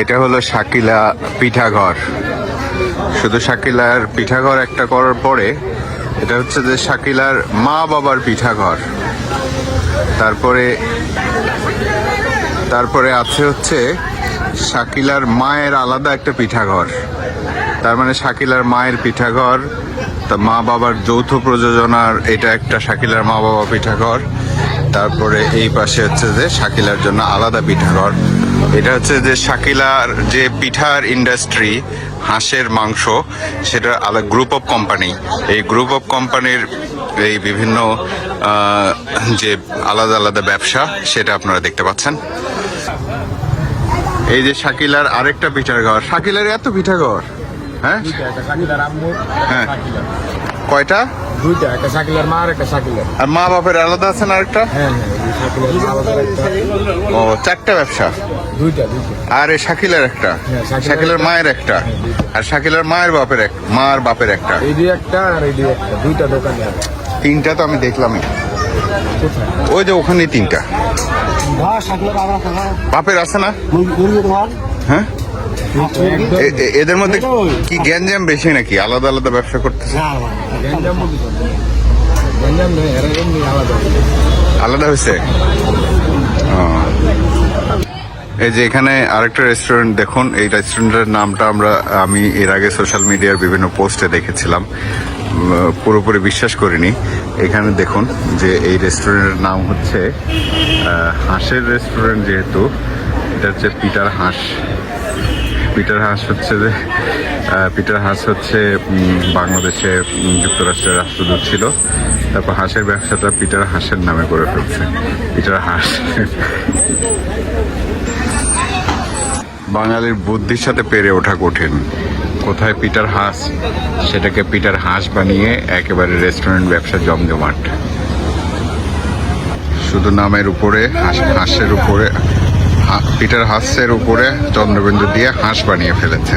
এটা হলো শাকিলা পিঠাঘর। শুধু শাকিলার পিঠাঘর একটা করার পরে, এটা হচ্ছে যে শাকিলার মা বাবার পিঠাঘর। তারপরে তারপরে আছে হচ্ছে শাকিলার মায়ের আলাদা একটা পিঠাঘর। তার মানে শাকিলার মায়ের পিঠাঘর, তা মা বাবার যৌথ প্রযোজনার এটা একটা শাকিলার মা বাবা পিঠাঘর। তারপরে এই পাশে হচ্ছে যে শাকিলার জন্য আলাদা পিঠাঘর। এটা হচ্ছে যে শাকিলার যে পিঠার ইন্ডাস্ট্রি হাঁসের মাংস সেটা আলাদা গ্রুপ অফ কোম্পানি এই গ্রুপ অফ কোম্পানির এই বিভিন্ন যে আলাদা আলাদা ব্যবসা সেটা আপনারা দেখতে পাচ্ছেন। এই যে শাকিলার আরেকটা পিঠার ঘর শাকিলার এত পিঠা ঘর হ্যাঁ। হ্যাঁ। কয়টা? দুইটা একটা শাকিলার মা আর একটা শাকিলার আর মা বাপের আলাদা আছে না আরেকটা? হ্যাঁ হ্যাঁ মা একটা। ও চারটা ব্যবসা? দুইটা দুইটা। আর এই শাকিলার একটা? হ্যাঁ, শাকিলার। মায়ের একটা? আর শাকিলার মায়ের বাপের এক মার বাপের একটা? এই দিয়ে একটা আর এই দিয়ে একটা। দুইটা দোকানে আছে। তিনটা তো আমি দেখলামই। ওই যে ওখানে তিনটা। বাপের আছে না? হ্যাঁ? এদের মধ্যে কি গ্যাঞ্জাম বেশি নাকি? আলাদা আলাদা ব্যবসা করতেছে? আলাদা হয়েছে। এই যে এখানে আরেকটা রেস্টুরেন্ট দেখুন এই রেস্টুরেন্টের নামটা আমরা আমি এর আগে সোশ্যাল মিডিয়ার বিভিন্ন পোস্টে দেখেছিলাম। পুরোপুরি বিশ্বাস করিনি। এখানে দেখুন যে এই রেস্টুরেন্টের নাম হচ্ছে হাঁসের রেস্টুরেন্ট যেহেতু এটা হচ্ছে পিটার হাঁস। পিটার হাঁস হচ্ছে যে পিটার হাঁস হচ্ছে বাংলাদেশে যুক্তরাষ্ট্রের রাষ্ট্রদূত ছিল। তারপর হাঁসের ব্যবসাটা পিটার হাঁসের নামে করে ফেলছে। পিটার হাঁস বাঙালির বুদ্ধির সাথে পেরে ওঠা কঠিন। কোথায় পিটার হাঁস সেটাকে পিটার হাঁস বানিয়ে একেবারে রেস্টুরেন্ট ব্যবসা জমজমাট। শুধু নামের উপরে, হাঁস- হাঁসের উপরে পিটার হাসের উপরে চন্দ্রবিন্দু দিয়ে হাঁস বানিয়ে ফেলেছে।